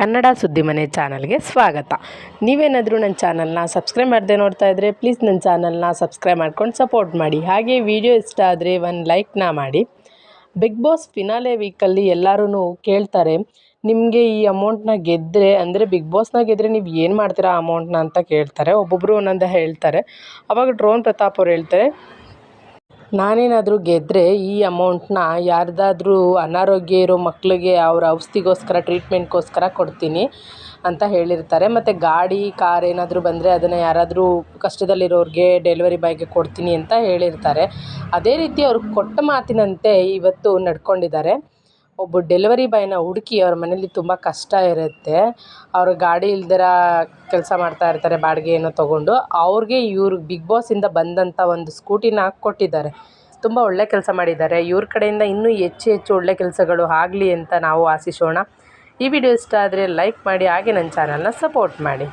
ಕನ್ನಡ ಸುದ್ದಿ ಮನೆ ಚಾನಲ್ಗೆ ಸ್ವಾಗತ. ನೀವೇನಾದರೂ ನನ್ನ ಚಾನಲ್ನ ಸಬ್ಸ್ಕ್ರೈಬ್ ಮಾಡದೆ ನೋಡ್ತಾ ಇದ್ದರೆ ಪ್ಲೀಸ್ ನನ್ನ ಚಾನಲ್ನ ಸಬ್ಸ್ಕ್ರೈಬ್ ಮಾಡ್ಕೊಂಡು ಸಪೋರ್ಟ್ ಮಾಡಿ. ಹಾಗೆ ವಿಡಿಯೋ ಇಷ್ಟ ಆದರೆ ಒಂದು ಲೈಕ್ನ ಮಾಡಿ. ಬಿಗ್ ಬಾಸ್ ಫಿನಾಲೆ ವೀಕಲ್ಲಿ ಎಲ್ಲರೂ ಕೇಳ್ತಾರೆ, ನಿಮಗೆ ಈ ಅಮೌಂಟ್ನ ಗೆದ್ದರೆ ಅಂದರೆ ಬಿಗ್ ಬಾಸ್ನ ಗೆದ್ದರೆ ನೀವು ಏನು ಮಾಡ್ತೀರಾ ಅಮೌಂಟ್ನ? ಅಂತ ಕೇಳ್ತಾರೆ. ಒಬ್ಬೊಬ್ಬರು ಒಂದೊಂದು ಹೇಳ್ತಾರೆ. ಅವಾಗ ಡ್ರೋನ್ ಪ್ರತಾಪ್ ಅವ್ರು ಹೇಳ್ತಾರೆ ನಾನೇನಾದರೂ ಗೆದ್ದರೆ ಈ ಅಮೌಂಟ್ನ ಯಾರ್ದಾದ್ರೂ ಅನಾರೋಗ್ಯ ಇರೋ ಮಕ್ಕಳಿಗೆ ಅವರ ಔಷಧಿಗೋಸ್ಕರ ಟ್ರೀಟ್ಮೆಂಟ್ಗೋಸ್ಕರ ಕೊಡ್ತೀನಿ ಅಂತ ಹೇಳಿರ್ತಾರೆ. ಮತ್ತು ಗಾಡಿ ಕಾರ್ ಏನಾದರೂ ಬಂದರೆ ಅದನ್ನು ಯಾರಾದರೂ ಕಷ್ಟದಲ್ಲಿರೋರಿಗೆ ಡೆಲಿವರಿ ಬಾಯ್ಗೆ ಕೊಡ್ತೀನಿ ಅಂತ ಹೇಳಿರ್ತಾರೆ. ಅದೇ ರೀತಿ ಅವ್ರು ಕೊಟ್ಟ ಮಾತಿನಂತೆ ಇವತ್ತು ನಡ್ಕೊಂಡಿದ್ದಾರೆ. ಒಬ್ಬ ಡೆಲಿವರಿ ಬಾಯ್ನ ಹುಡುಕಿ ಅವ್ರ ಮನೇಲಿ ತುಂಬ ಕಷ್ಟ ಇರುತ್ತೆ. ಅವರು ಗಾಡಿ ಇಲ್ದಿರ ಕೆಲಸ ಮಾಡ್ತಾ ಇರ್ತಾರೆ, ಬಾಡಿಗೆ ಏನೋ ತೊಗೊಂಡು. ಅವ್ರಿಗೆ ಇವ್ರು ಬಿಗ್ ಬಾಸಿಂದ ಬಂದಂಥ ಒಂದು ಸ್ಕೂಟಿನ ಕೊಟ್ಟಿದ್ದಾರೆ. ತುಂಬ ಒಳ್ಳೆ ಕೆಲಸ ಮಾಡಿದ್ದಾರೆ. ಇವ್ರ ಕಡೆಯಿಂದ ಇನ್ನೂ ಹೆಚ್ಚು ಹೆಚ್ಚು ಒಳ್ಳೆ ಕೆಲಸಗಳು ಆಗಲಿ ಅಂತ ನಾವು ಆಶಿಸೋಣ. ಈ ವಿಡಿಯೋ ಇಷ್ಟ ಆದರೆ ಲೈಕ್ ಮಾಡಿ, ಹಾಗೆ ನನ್ನ ಚಾನಲ್ನ ಸಪೋರ್ಟ್ ಮಾಡಿ.